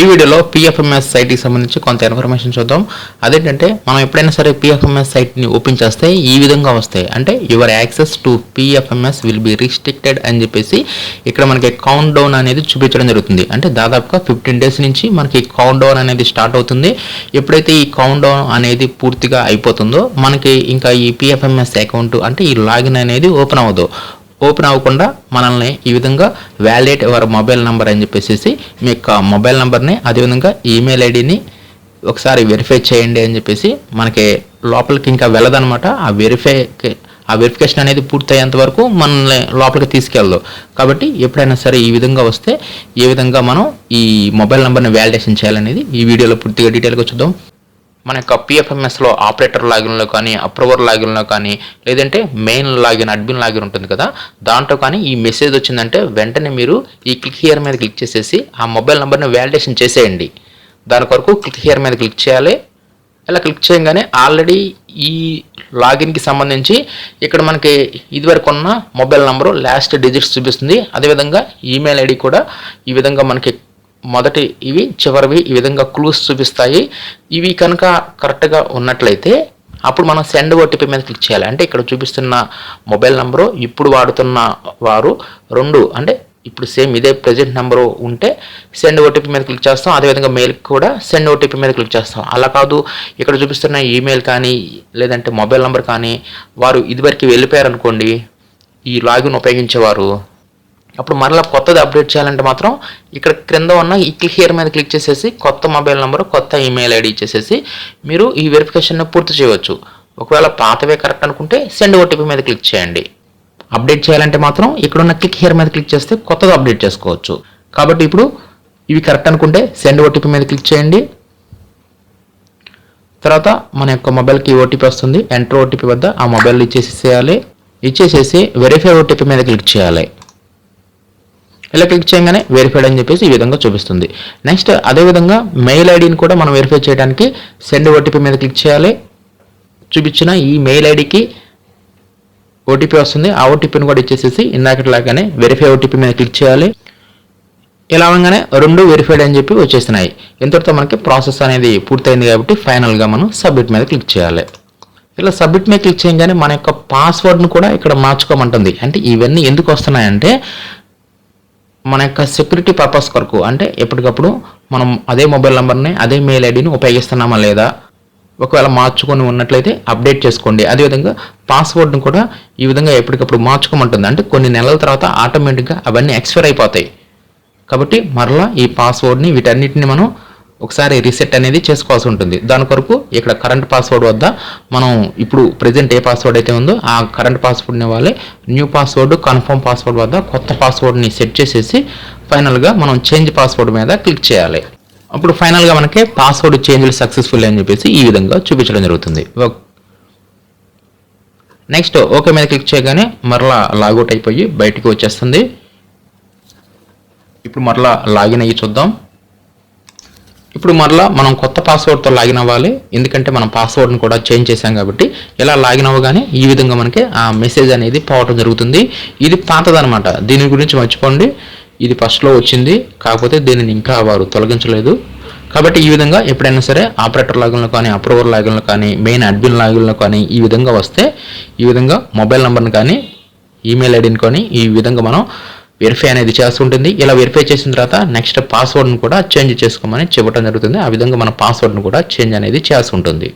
ఈ వీడియోలో పిఎఫ్ఎంఎస్ సైట్కి సంబంధించి కొంత ఇన్ఫర్మేషన్ చూద్దాం. అదేంటంటే మనం ఎప్పుడైనా సరే పిఎఫ్ఎంఎస్ సైట్ని ఓపెన్ చేస్తే ఈ విధంగా వస్తాయి. అంటే your access to PFMS will be restricted అని చెప్పేసి ఇక్కడ మనకి కౌంట్ డౌన్ అనేది చూపించడం జరుగుతుంది. అంటే దాదాపుగా ఫిఫ్టీన్ డేస్ నుంచి మనకి కౌంట్ డౌన్ అనేది స్టార్ట్ అవుతుంది. ఎప్పుడైతే ఈ కౌంట్ డౌన్ అనేది పూర్తిగా అయిపోతుందో మనకి ఇంకా ఈ పిఎఫ్ఎంఎస్ అకౌంట్ అంటే ఈ లాగిన్ అనేది ఓపెన్ అవ్వదు. ఓపెన్ అవ్వకుండా మనల్ని ఈ విధంగా వ్యాలిడేట్ ఎవర్ మొబైల్ నెంబర్ అని చెప్పేసి మీ యొక్క మొబైల్ నెంబర్ని అదేవిధంగా ఈమెయిల్ ఐడిని ఒకసారి వెరిఫై చేయండి అని చెప్పేసి మనకి లోపలికి ఇంకా వెళ్ళదనమాట ఆ వెరిఫై ఆ వెరిఫికేషన్ అనేది పూర్తయ్యేంత వరకు మనల్ని లోపలికి తీసుకెళ్ళదు. కాబట్టి ఎప్పుడైనా సరే ఈ విధంగా వస్తే ఏ విధంగా మనం ఈ మొబైల్ నెంబర్ని వ్యాలిడేషన్ చేయాలనేది ఈ వీడియోలో పూర్తిగా డీటెయిల్గా చూద్దాం. మన యొక్క పిఎఫ్ఎంఎస్లో ఆపరేటర్ లాగిన్లో కానీ అప్రూవర్ లాగిన్లో కానీ లేదంటే మెయిన్ లాగిన్ అడ్మిన్ లాగిన్ ఉంటుంది కదా దాంట్లో కానీ ఈ మెసేజ్ వచ్చిందంటే వెంటనే మీరు ఈ క్లిక్ హియర్ మీద క్లిక్ చేసేసి ఆ మొబైల్ నెంబర్ని వ్యాలిడేషన్ చేసేయండి. దాని కొరకు క్లిక్ హియర్ మీద క్లిక్ చేయాలి. ఇలా క్లిక్ చేయగానే ఆల్రెడీ ఈ లాగిన్కి సంబంధించి ఇక్కడ మనకి ఇదివరకు ఉన్న మొబైల్ నెంబరు లాస్ట్ డిజిట్స్ చూపిస్తుంది. అదేవిధంగా ఈమెయిల్ ఐడి కూడా ఈ విధంగా మనకి మొదటి ఇవి చివరివి ఈ విధంగా క్లూస్ చూపిస్తాయి. ఇవి కనుక కరెక్ట్గా ఉన్నట్లయితే అప్పుడు మనం సెండ్ ఓటీపీ మీద క్లిక్ చేయాలి. అంటే ఇక్కడ చూపిస్తున్న మొబైల్ నెంబరు ఇప్పుడు వాడుతున్న వారు రెండు అంటే ఇప్పుడు సేమ్ ఇదే ప్రజెంట్ నెంబరు ఉంటే సెండ్ ఓటీపీ మీద క్లిక్ చేస్తాం. అదేవిధంగా మెయిల్ కూడా సెండ్ ఓటీపీ మీద క్లిక్ చేస్తాం. అలా కాదు ఇక్కడ చూపిస్తున్న ఈమెయిల్ కానీ లేదంటే మొబైల్ నెంబర్ కానీ వారు ఇదివరకు వెళ్ళిపోయారు అనుకోండి ఈ లాగిన్ ఉపయోగించేవారు అప్పుడు మరలా కొత్తది అప్డేట్ చేయాలంటే మాత్రం ఇక్కడ క్రింద ఉన్న ఈ క్లిక్ హియర్ మీద క్లిక్ చేసేసి కొత్త మొబైల్ నెంబర్ కొత్త ఈమెయిల్ ఐడి ఇచ్చేసేసి మీరు ఈ వెరిఫికేషన్ని పూర్తి చేయవచ్చు. ఒకవేళ పాతవే కరెక్ట్ అనుకుంటే సెండ్ ఓటీపీ మీద క్లిక్ చేయండి. అప్డేట్ చేయాలంటే మాత్రం ఇక్కడ ఉన్న క్లిక్ హియర్ మీద క్లిక్ చేస్తే కొత్తది అప్డేట్ చేసుకోవచ్చు. కాబట్టి ఇప్పుడు ఇవి కరెక్ట్ అనుకుంటే సెండ్ ఓటీపీ మీద క్లిక్ చేయండి. తర్వాత మన యొక్క మొబైల్కి ఓటీపీ వస్తుంది. ఎంటర్ ఓటీపీ వద్ద ఆ మొబైల్ ఇచ్చేసేయాలి. ఇచ్చేసేసి వెరిఫై ఓటీపీ మీద క్లిక్ చేయాలి. ఇలా క్లిక్ చేయగానే వెరిఫైడ్ అని చెప్పేసి ఈ విధంగా చూపిస్తుంది. నెక్స్ట్ అదేవిధంగా మెయిల్ ఐడిని కూడా మనం వెరిఫై చేయడానికి సెండ్ ఓటీపీ మీద క్లిక్ చేయాలి. చూపించిన ఈ మెయిల్ ఐడికి ఓటీపీ వస్తుంది. ఆ ఓటీపీని కూడా ఇచ్చేసేసి ఇందాకట్లాగానే వెరిఫై ఓటీపీ మీద క్లిక్ చేయాలి. ఇలా అవగానే రెండు వెరిఫైడ్ అని చెప్పి వచ్చేసినాయి. ఇంతటితో మనకి ప్రాసెస్ అనేది పూర్తయింది కాబట్టి ఫైనల్గా మనం సబ్మిట్ మీద క్లిక్ చేయాలి. ఇలా సబ్మిట్ మీద క్లిక్ చేయగానే మన యొక్క పాస్వర్డ్ను కూడా ఇక్కడ మార్చుకోమంటుంది. అంటే ఇవన్నీ ఎందుకు వస్తున్నాయంటే మన యొక్క సెక్యూరిటీ పర్పస్ కొరకు అంటే ఎప్పటికప్పుడు మనం అదే మొబైల్ నెంబర్ని అదే మెయిల్ ఐడిని ఉపయోగిస్తున్నామా లేదా ఒకవేళ మార్చుకొని ఉన్నట్లయితే అప్డేట్ చేసుకోండి. అదేవిధంగా పాస్వర్డ్ని కూడా ఈ విధంగా ఎప్పటికప్పుడు మార్చుకోమంటుంది. అంటే కొన్ని నెలల తర్వాత ఆటోమేటిక్గా అవన్నీ ఎక్స్పైర్ అయిపోతాయి. కాబట్టి మరలా ఈ పాస్వర్డ్ని వీటన్నిటిని మనం ఒకసారి రీసెట్ అనేది చేసుకోవాల్సి ఉంటుంది. దాని కొరకు ఇక్కడ కరెంట్ పాస్వర్డ్ వద్ద మనం ఇప్పుడు ప్రజెంట్ ఏ పాస్వర్డ్ అయితే ఉందో ఆ కరెంట్ పాస్వర్డ్ని వాళ్ళే న్యూ పాస్వర్డ్ కన్ఫర్మ్ పాస్వర్డ్ వద్ద కొత్త పాస్వర్డ్ని సెట్ చేసేసి ఫైనల్గా మనం చేంజ్ పాస్వర్డ్ మీద క్లిక్ చేయాలి. అప్పుడు ఫైనల్గా మనకి పాస్వర్డ్ చేంజ్ సక్సెస్ఫుల్ అని చెప్పేసి ఈ విధంగా చూపించడం జరుగుతుంది. నెక్స్ట్ ఓకే మీద క్లిక్ చేయగానే మరలా లాగౌట్ అయిపోయి బయటికి వచ్చేస్తుంది. ఇప్పుడు మరలా లాగిన్ అయ్యి చూద్దాం. ఇప్పుడు మరలా మనం కొత్త పాస్వర్డ్తో లాగిన్ అవ్వాలి. ఎందుకంటే మనం పాస్వర్డ్ని కూడా చేంజ్ చేసాం కాబట్టి ఇలా లాగిన్ అవ్వగానే ఈ విధంగా మనకి ఆ మెసేజ్ అనేది పోవటం జరుగుతుంది. ఇది పాతదనమాట దీని గురించి మర్చిపోండి. ఇది ఫస్ట్లో వచ్చింది. కాకపోతే దీనిని ఇంకా వారు తొలగించలేదు. కాబట్టి ఈ విధంగా ఎప్పుడైనా సరే ఆపరేటర్ లాగిన్లో కానీ అప్రూవర్ లాగిన్లో కానీ మెయిన్ అడ్మిన్ లాగిన్లో కానీ ఈ విధంగా వస్తే ఈ విధంగా మొబైల్ నెంబర్ని కానీ ఈమెయిల్ ఐడిని కానీ ఈ విధంగా మనం వెరిఫై అనేది చేస్తుంటుంది. ఇలా వెరిఫై చేసిన తర్వాత నెక్స్ట్ పాస్వర్డ్ని కూడా చేంజ్ చేసుకోమని చెప్పడం జరుగుతుంది. ఆ విధంగా మన పాస్వర్డ్ని కూడా చేంజ్ అనేది చేస్తుంటుంది.